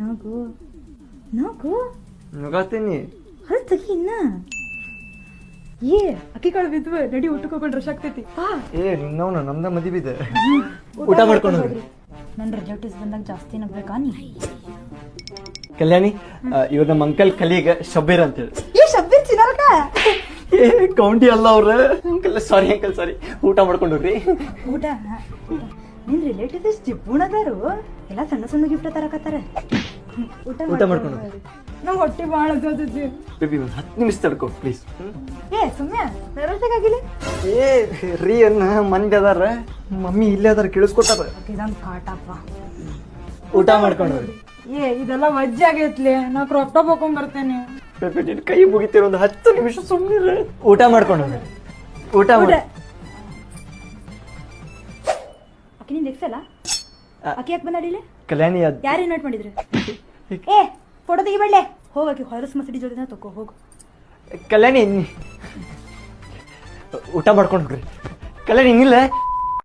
ನಾಗು ನಾಗು ನುಗಾತೀನಿ ಹಲ್ ತೆಗಿ ಇನ್ನ ಏ ಅಕ್ಕಿ ಕಾಳು ಬಿದ್ವು ನಡಿ ಊಟಕ್ಕೆ ಹೋಗೋಣ ರಶ್ ಆಗ್ತೈತಿ ಏ ನಿನ್ನವನ ನಮ್ದ ಮದಿಬಿದೆ ಊಟ ಮಾಡ್ಕೊಂಡು ಹೋಗ್ರಿ ನನ್ನ ರಿಲೇಟಿವ್ಸ್ ಬಂದಾಗ ಜಾಸ್ತಿ ನಗ್ಬೇಕಾ ನೀ ಕಲ್ಯಾಣಿ ಇವ್ರ ನಮ್ಮ ಅಂಕಲ್ ಕಲೀಗ ಶಬೀರ್ ಅಂತೇಳಿ ಏ ಶಬ್ಬೀರ್ ಚಿನ್ನಲ್ಕ ಏ ಕೌಂಟಿ ಅಲ್ಲ ಅವ್ರ ಅಂಕಲ್ ಸಾರಿ ಅಂಕಲ್ ಸಾರಿ ಊಟ ಮಾಡ್ಕೊಂಡು ಹೋಗ್ರಿ. ಊಟ ನಿನ್ ರಿಲೇಟಿವ್ಸ್ ಜಿಬ್ಬುಣದಾರು ಎಲ್ಲ ಸಣ್ಣ ಸಣ್ಣ ಗಿಫ್ಟ್ ತರಕತ್ತಾರ. ಊಟ ಊಟ ಮಾಡ್ಕೊಂಡು ಹೋಗ್ರಿ. ನಮ್ ಹೊಟ್ಟೆ ಭಾಳ ಅಜ್ಜಿ ಬೇಬಿ ಒಂದು ಹತ್ತು ನಿಮಿಷ ತಡ್ಕೊ ಪ್ಲೀಸ್ ಏ ಸುಮ್ನೆ ನರಸಕ್ಕಾಗಿಲ್ಲ ಏ ರೀ ಅನ್ನ ಮಂದಿ ಅದಾರ. ಮಮ್ಮಿ ಇಲ್ಲೇ ಅದಾರ ಕೇಳಿಸ್ಕೊತಾರ ಇದೊಂದು ಕಾಟಪ್ಪ ಊಟ ಮಾಡ್ಕೊಂಡು ಹೋಗ್ರಿ. ಏ ಇದೆಲ್ಲ ವಜ್ಜೆ ಆಗೈತ್ಲೆ. ನಾ ಕ್ರಾಪ್ ಟಾಪ್ ಹಾಕೊಂಡ್ ಬರ್ತೇನೆ ಬೇಬಿ ನಿನ್ ಕೈ ಮುಗಿತೀರ ಒಂದು ಹತ್ತು ನಿಮಿಷ ಸುಮ್ಮನೆ ಊಟ ಮಾಡ್ಕೊಂಡು ಹೋಗ್ರಿ. ಊಟ ಮಾಡಿ ಅಕ್ಕಿ ನಿಂದ ಎಕ್ಸಲ್ಲ ಅಕ್ಕಿ ಯಾಕೆ ಬಂದಾಡಿಲ್ಲ ಕಲ್ಯಾಣಿ ಅದ್ ಯಾರು ಇನ್ವೈಟ್ ಮಾಡಿದ್ರು? ಏ ಫೋಟೋ ತೆಗಿಬೇಡ್ಲೆ. ಹೋಗಕ್ಕೆ ಹೊರಸ್ ಮಸಡಿ ಜೊತೆ ತಕೋ ಹೋಗು. ಕಲ್ಯಾಣಿ ಊಟ ಮಾಡ್ಕೊಂಡು ಹೋಗ್ರಿ. ಕಲ್ಯಾಣಿ ಹಿಂಗಿಲ್ಲ